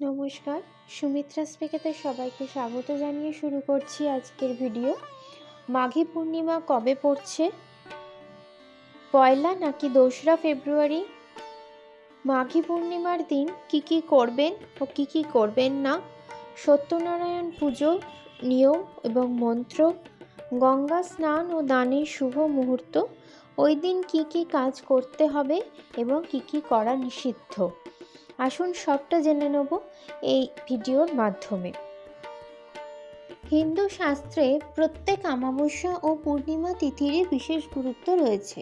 নমস্কার, সুমিত্রা স্পিকেতে সবাইকে স্বাগত জানিয়ে শুরু করছি আজকের ভিডিও। মাঘী পূর্ণিমা কবে পড়ছে? পয়লা নাকি দোসরা ফেব্রুয়ারি? মাঘী পূর্ণিমার দিন কি কি করবেন ও কি কি করবেন না? সত্যনারায়ণ পুজো নিয়ম এবং মন্ত্র, গঙ্গা স্নান ও দানের শুভ মুহূর্ত, ওই দিন কি কি কাজ করতে হবে এবং কি কি করা নিষিদ্ধ? আসুন সবটা জেনে নেব এই ভিডিওর মাধ্যমে। হিন্দু শাস্ত্রে প্রত্যেক অমাবস্যা ও পূর্ণিমা তিথিরই বিশেষ গুরুত্ব রয়েছে।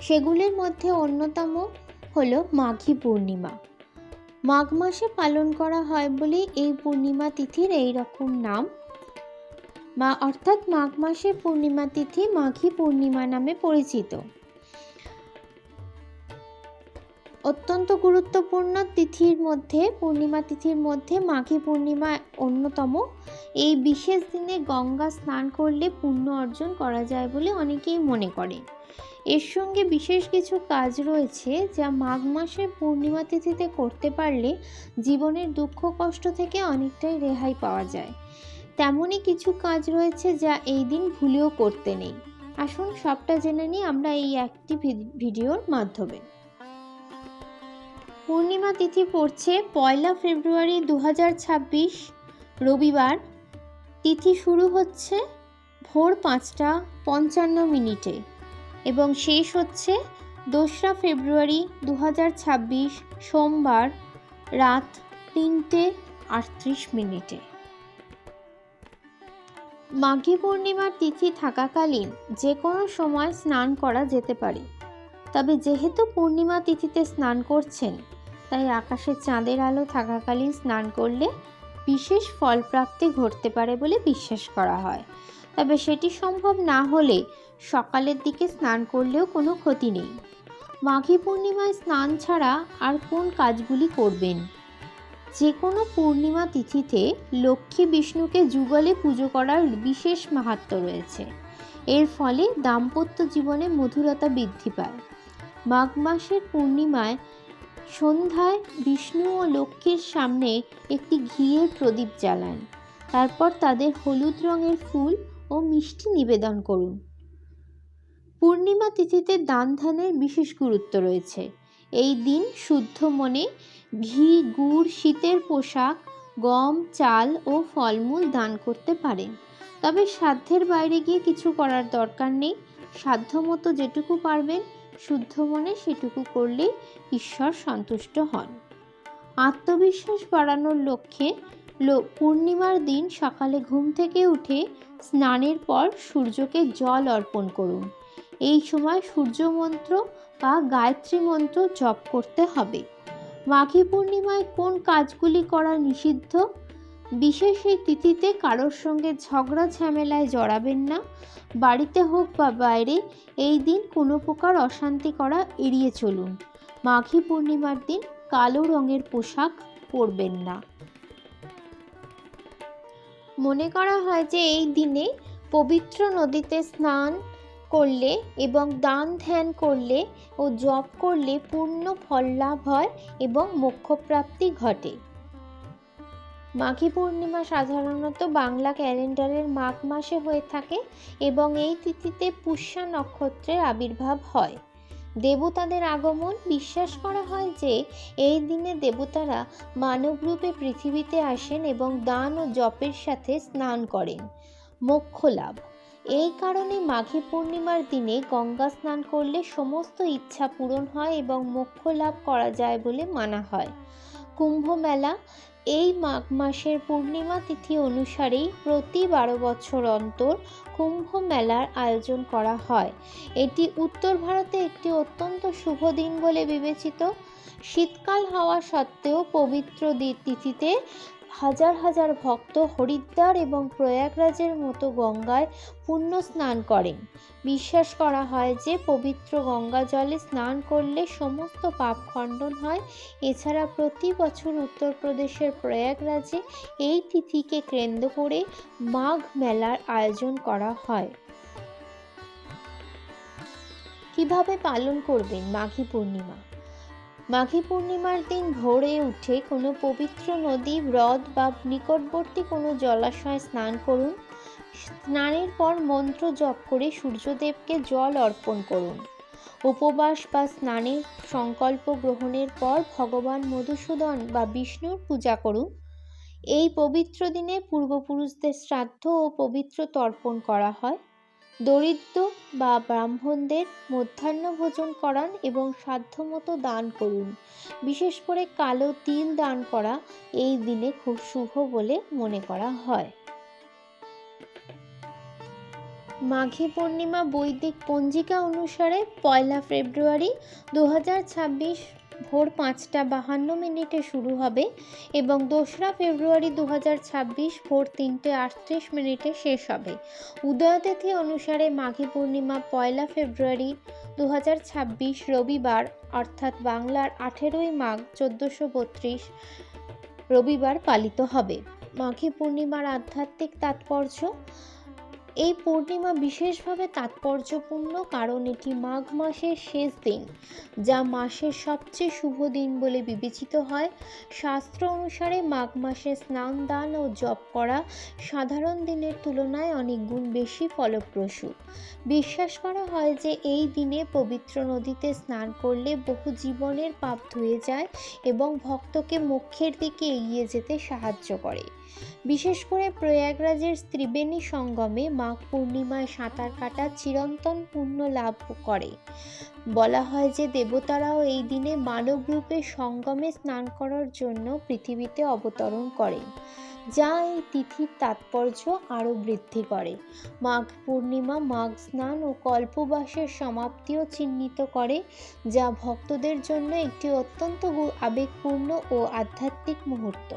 সেগুলির মধ্যে অন্যতম হলো মাঘী পূর্ণিমা। মাঘ মাসে পালন করা হয় বলে এই পূর্ণিমা তিথির এই রকম নাম। মা অর্থাৎ মাঘ মাসের পূর্ণিমা তিথি মাঘী পূর্ণিমা নামে পরিচিত। অত্যন্ত গুরুত্বপূর্ণ তিথির মধ্যে, পূর্ণিমা তিথির মধ্যে মাঘী পূর্ণিমা অন্যতম। এই বিশেষ দিনে গঙ্গা স্নান করলে পুণ্য অর্জন করা যায় বলে অনেকেই মনে করে। এর সঙ্গে বিশেষ কিছু কাজ রয়েছে যা মাঘ মাসের পূর্ণিমা তিথিতে করতে পারলে জীবনের দুঃখ কষ্ট থেকে অনেকটাই রেহাই পাওয়া যায়। তেমনই কিছু কাজ রয়েছে যা এই দিন ভুলেও করতে নেই। আসুন সবটা জেনে নিই আমরা এই একটি ভিডিওর মাধ্যমে। পূর্ণিমা তিথি পড়ছে পয়লা ফেব্রুয়ারি দু হাজার ছাব্বিশ, রবিবার। তিথি শুরু হচ্ছে ভোর পাঁচটা পঞ্চান্ন মিনিটে এবং শেষ হচ্ছে দোসরা ফেব্রুয়ারি দু হাজার ছাব্বিশ, সোমবার রাত তিনটে আটত্রিশ মিনিটে। মাঘী পূর্ণিমার তিথি থাকাকালীন যে কোনো সময় স্নান করা যেতে পারে। তবে যেহেতু পূর্ণিমা তিথিতে স্নান করছেন, তাই আকাশে চাঁদের আলো থাকাকালীন স্নান করলে বিশেষ ফলপ্রাপ্তি ঘটতে পারে বলে বিশ্বাস করা হয়। তবে সেটি সম্ভব না হলে সকালের দিকে স্নান করলেও কোনো ক্ষতি নেই। মাঘী পূর্ণিমায় স্নান ছাড়া আর কোন কাজগুলি করবেন? যে কোনো পূর্ণিমা তিথিতে লক্ষ্মী বিষ্ণুকে যুগলে পুজো করার বিশেষ মাহাত্ম রয়েছে। এর ফলে দাম্পত্য জীবনে মধুরতা বৃদ্ধি পায়। মাঘ মাসের পূর্ণিমায় সন্ধ্যায় বিষ্ণু ও লক্ষ্মীর সামনে একটি ঘিয়ের প্রদীপ জ্বালান। তারপর তাদের হলুদ রঙের ফুল ও মিষ্টি নিবেদন করুন। পূর্ণিমা তিথিতে দান ধ্যানের বিশেষ গুরুত্ব রয়েছে। এই দিন শুদ্ধ মনে ঘি, গুড়, শীতের পোশাক, গম, চাল ও ফলমূল দান করতে পারেন। তবে সাধ্যের বাইরে গিয়ে কিছু করার দরকার নেই। সাধ্যমতো যেটুকু পারবেন, শুদ্ধ মনে সেটুকু করলেই ঈশ্বর সন্তুষ্ট হন। আত্মবিশ্বাস বাড়ানোর লক্ষ্যে পূর্ণিমার দিন সকালে ঘুম থেকে উঠে স্নানের পর সূর্যকে জল অর্পণ করুন। এই সময় সূর্য মন্ত্র বা গায়ত্রী মন্ত্র জপ করতে হবে। মাঘী পূর্ণিমায় কোন কাজগুলি করা নিষিদ্ধ? বিশেষ এই তিথিতে কারোর সঙ্গে ঝগড়া ঝামেলায় জড়াবেন না। বাড়িতে হোক বা বাইরে, এই দিন কোনো প্রকার অশান্তি করা এড়িয়ে চলুন। মাঘী পূর্ণিমার দিন কালো রঙের পোশাক পরবেন না। মনে করা হয় যে এই দিনে পবিত্র নদীতে স্নান করলে এবং দান ধ্যান করলে ও জপ করলে পূর্ণ ফল লাভ হয় এবং মোক্ষপ্রাপ্তি ঘটে। মাঘী পূর্ণিমা সাধারণত বাংলা ক্যালেন্ডারের মাঘ মাসে হয়ে থাকে এবং এই তিথিতে পুষ্যা নক্ষত্রের আবির্ভাব হয়। দেবতাদের আগমন বিশ্বাস করা হয় যে, এই দিনে দেবতারা মানবরূপে পৃথিবীতে আসেন এবং দান ও জপের সাথে স্নান করেন। মোক্ষ লাভ। এই কারণে মাঘী পূর্ণিমার দিনে গঙ্গা স্নান করলে সমস্ত ইচ্ছা পূরণ হয় এবং মোক্ষ লাভ করা যায় বলে মানা হয়। কুম্ভ মেলা এই মাঘ মাসের পূর্ণিমা তিথি অনুসারেই প্রতি বারো বছর অন্তর কুম্ভ মেলার আয়োজন করা হয়। এটি উত্তর ভারতে একটি অত্যন্ত শুভ দিন বলে বিবেচিত। শীতকাল হওয়া সত্ত্বেও পবিত্র তিথিতে হাজার হাজার ভক্ত হরিদ্বার এবং প্রয়াগরাজের মতো গঙ্গায় পুণ্য স্নান করেন। বিশ্বাস করা হয় যে, পবিত্র গঙ্গা জলে স্নান করলে সমস্ত পাপ খণ্ডন হয়। এছাড়া প্রতি বছর উত্তরপ্রদেশের প্রয়াগরাজে এই তিথিকে কেন্দ্র করে মাঘ মেলার আয়োজন করা হয়। কীভাবে পালন করবেন মাঘী পূর্ণিমা? মাঘী পূর্ণিমার দিন ভোরে উঠে কোনো পবিত্র নদী, হ্রদ বা নিকটবর্তী কোনো জলাশয়ে স্নান করুন। স্নানের পর মন্ত্র জপ করে সূর্যদেবকে জল অর্পণ করুন। উপবাস বা স্নানের সংকল্প গ্রহণের পর ভগবান মধুসূদন বা বিষ্ণুর পূজা করুন। এই পবিত্র দিনে পূর্বপুরুষদের শ্রাদ্ধ ও পবিত্র তর্পণ করা হয়। দরিদ্র বা ব্রাহ্মণদের মধ্যাহ্ন ভোজন করান এবং সাধ্যমতো দান করুন। বিশেষ করে কালো তিল দান করা এই দিনে খুব শুভ বলে মনে করা হয়। মাঘী পূর্ণিমা বৈদিক পঞ্জিকা অনুসারে পয়লা ফেব্রুয়ারি দু হাজার ছাব্বিশ ভোর পাঁচটা বাহান্ন মিনিটে শুরু হবে এবং দোসরা ফেব্রুয়ারি দু হাজার ছাব্বিশ ভোর তিনটে আটত্রিশ মিনিটে শেষ হবে। উদয়তিথি অনুসারে মাঘী পূর্ণিমা পয়লা ফেব্রুয়ারি দু হাজার ছাব্বিশ রবিবার, অর্থাৎ বাংলার আঠেরোই মাঘ চোদ্দোশো বত্রিশ রবিবার পালিত হবে। মাঘী পূর্ণিমার আধ্যাত্মিক তাৎপর্য এই পূর্ণিমা বিশেষভাবে তাৎপর্যপূর্ণ কারণ এটি মাঘ মাসের শেষ দিন, যা মাসের সবচেয়ে শুভ দিন বলে বিবেচিত হয়। শাস্ত্র অনুসারে মাঘ মাসে স্নান, দান ও জপ করা সাধারণ দিনের তুলনায় অনেক গুণ বেশি ফলপ্রসূ। বিশ্বাস করা হয় যে এই দিনে পবিত্র নদীতে স্নান করলে বহু জীবনের পাপ ধুয়ে যায় এবং ভক্তকে মোক্ষের দিকে এগিয়ে যেতে সাহায্য করে। বিশেষ করে প্রয়াগরাজের ত্রিবেণী সঙ্গমে মাঘ পূর্ণিমায় সাঁতার কাটা চিরন্তন পুণ্য লাভ করে। বলা হয় যে দেবতারাও এই দিনে মানব রূপে সঙ্গমে স্নান করার জন্য পৃথিবীতে অবতরণ করেন, যা এই তিথির তাৎপর্য আরও বৃদ্ধি করে। মাঘ পূর্ণিমা, মাঘ স্নান ও কল্পবাসের সমাপ্তিও চিহ্নিত করে, যা ভক্তদের জন্য একটি অত্যন্ত আবেগপূর্ণ ও আধ্যাত্মিক মুহূর্ত।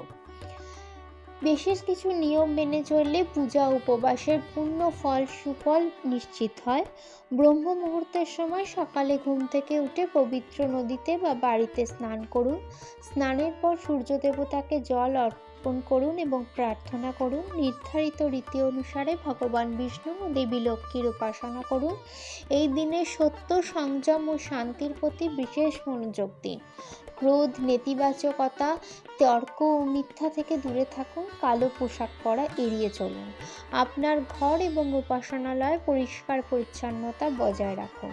বিশেষ কিছু নিয়ম মেনে চললে পূজা উপবাসের পূর্ণ ফল সুফল নিশ্চিত হয়। ব্রহ্ম মুহূর্তের সময় সকালে ঘুম থেকে উঠে পবিত্র নদীতে বা বাড়িতে স্নান করুন। স্নানের পর সূর্য দেবতাকে জল অর্পণ করুন এবং প্রার্থনা করুন। নির্ধারিত রীতি অনুসারে ভগবান বিষ্ণু ও দেবী লক্ষ্মীর উপাসনা করুন। এই দিনে সত্য, সংযম ও শান্তির প্রতি বিশেষ মনোযোগ দিন। ক্রোধ, নেতিবাচকতা, তর্ক ও মিথ্যা থেকে দূরে থাকুন, কালো পোশাক পরা এড়িয়ে চলুন। আপনার ঘর এবং উপাসনালয় পরিষ্কার পরিচ্ছন্নতা বজায় রাখুন।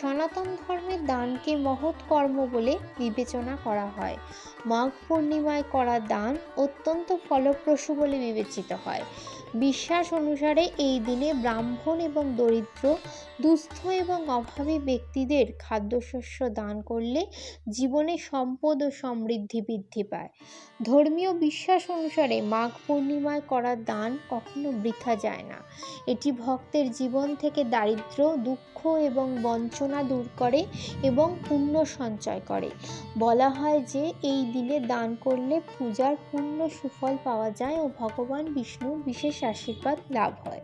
সনাতন ধর্মের দানকে মহৎ কর্ম বলে বিবেচনা করা হয়। মাঘ পূর্ণিমায় করা দান অত্যন্ত ফলপ্রসূ বলে বিবেচিত হয়। বিশ্বাস অনুসারে এই দিনে ব্রাহ্মণ এবং দরিদ্র, দুস্থ এবং অভাবী ব্যক্তিদের খাদ্যশস্য দান করলে জীবনে সম্পদ ও সমৃদ্ধি বৃদ্ধি পায়। ধর্মীয় বিশ্বাস অনুসারে মাঘ পূর্ণিমায় করা দান কখনো বৃথা যায় না। এটি ভক্তের জীবন থেকে দারিদ্র, দুঃখ এবং বঞ্চনা দূর করে এবং পুণ্য সঞ্চয় করে। বলা হয় যে এই দিনে দান করলে পূজার পূর্ণ সুফল পাওয়া যায় ও ভগবান বিষ্ণুর বিশেষ আশীর্বাদ লাভ হয়।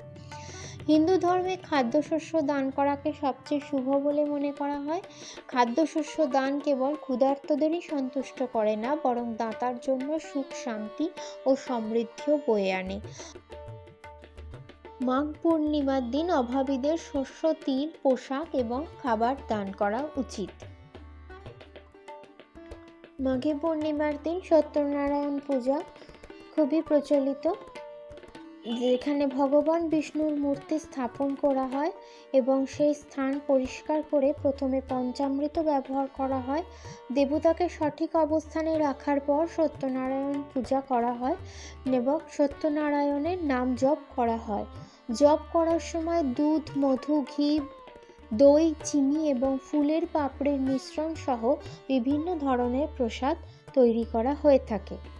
হিন্দু ধর্মে খাদ্যশস্য দান করাকে সবচেয়ে শুভ বলে মনে করা হয়। খাদ্যশস্য দান কেবল ক্ষুধার্তদেরই সন্তুষ্ট করে না, বরং দাতার জন্য সুখ, শান্তি ও সমৃদ্ধিও বয়ে আনে। মাঘ পূর্ণিমার দিন অভাবীদের শস্য, তিল, পোশাক এবং খাবার দান করা উচিত। মাঘে পূর্ণিমার দিন সত্যনারায়ণ পূজা খুবই প্রচলিত। যেখানে ভগবান বিষ্ণুর মূর্তি স্থাপন করা হয় এবং সেই স্থান পরিষ্কার করে প্রথমে পঞ্চামৃত ব্যবহার করা হয়। দেবতাকে সঠিক অবস্থানে রাখার পর সত্যনারায়ণ পূজা করা হয় এবং সত্যনারায়ণের নাম জপ করা হয়। জপ করার সময় দুধ, মধু, ঘি, দই, চিনি এবং ফুলের পাপড়ির মিশ্রণ সহ বিভিন্ন ধরনের প্রসাদ তৈরি করা হয়ে থাকে।